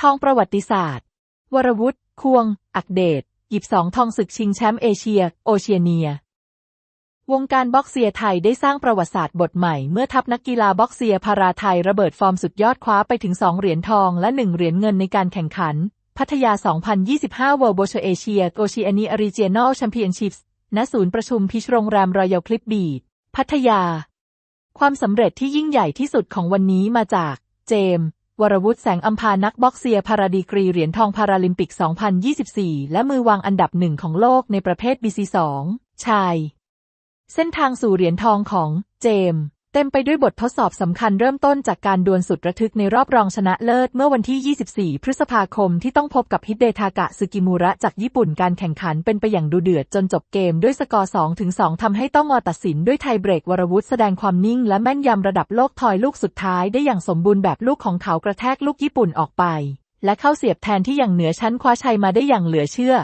ทองประวัติศาสตร์ วรวุฒิควง อักเดช หยิบสองทองศึกชิงแชมป์เอเชีย โอเชียเนีย วงการบ็อกเซียไทยได้สร้างประวัติศาสตร์บทใหม่ เมื่อทัพนักกีฬาบ็อกเซียพาราไทยระเบิดฟอร์มสุดยอดคว้าไปถึง2เหรียญทองและ1เหรียญเงินในการแข่งขัน พัทยา 2025 World b o c h a s i a Oceania Regional Championships ณ ศูนย์ประชุมพิชโรงแรมรอยัลคลิปบีดพัทยา ความสำเร็จที่ยิ่งใหญ่ที่สุดของวันนี้มาจาก เจมส์ วรวุฒิแสงอัมพานักบ็อกเซียพาราดีกรีเหรียญทองพาราลิมปิก 2024 และมือวางอันดับหนึ่งของโลกในประเภท BC2 ชาย เส้นทางสู่เหรียญทองของเจมส์ ต็มไปด้วยบททดสอบสำคัญเริ่มต้นจากการดวลสุดระทึกในรอบรองชนะเลิศเมื่อวันที่ 24 พฤษภาคมที่ต้องพบกับฮิเดทากะซึกิมูระจากญี่ปุ่นการแข่งขันเป็นไปอย่างดูเดือดจนจบเกมด้วยสกอร์2-2ทำให้ต้องงอตัดสินด้วยไทยเบรกวรวุฒิแสดงความนิ่งและแม่นยำระดับโลกทอยลูกสุดท้ายได้อย่างสมบูรณ์แบบลูกของเขากระแทกลูกญี่ปุ่นออกไป และเข้าเสียบแทนที่อย่างเหนือชั้นคว้าชัยมาได้อย่างเหลือเชื่อ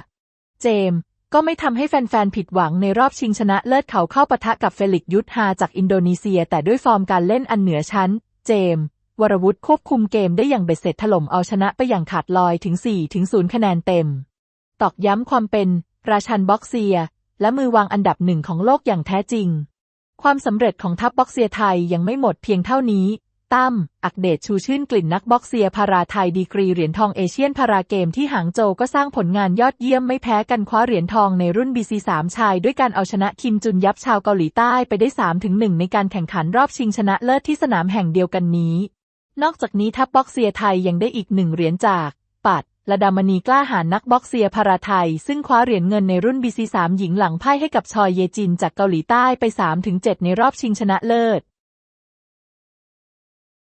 เจม ก็ไม่ทำให้แฟนๆ ผิดหวังในรอบชิงชนะเลิศเขาเข้าปะทะกับเฟลิกยุทธาจากอินโดนีเซีย แต่ด้วยฟอร์มการเล่นอันเหนือชั้น เจมส์วรวุฒิควบคุมเกมได้อย่างเบ็ดเสร็จถล่มเอาชนะไปอย่างขาดลอยถึง4ถึง0คะแนนเต็ม ตอกย้ำความเป็น ราชันบ็อกเซีย และมือวางอันดับหนึ่งของโลกอย่างแท้จริง ความสำเร็จของทัพบ็อกเซียไทยยังไม่หมดเพียงเท่านี้ ตั้ม อักเดชชูชื่นกลิ่นนักบ็อกเซียพาราไทยดีกรีเหรียญทองเอเชียนพาราเกมที่หางโจวก็สร้างผลงานยอดเยี่ยมไม่แพ้กันคว้าเหรียญทองในรุ่น BC3 ชาย ด้วยการเอาชนะคิมจุนยับชาวเกาหลีใต้ไปได้ 3-1 ในการแข่งขันรอบชิงชนะเลิศที่สนามแห่งเดียวกันนี้ นอกจากนี้ทัพบ็อกเซียไทยยังได้อีกหนึ่งเหรียญจาก ปัดระดามณีกล้าหาญนักบ็อกเซียพาราไทย ซึ่งคว้าเหรียญเงินในรุ่น BC3 หญิงหลังพ่ายให้กับชอยเยจินจากเกาหลีใต้ไป 3-7 ในรอบชิงชนะเลิศ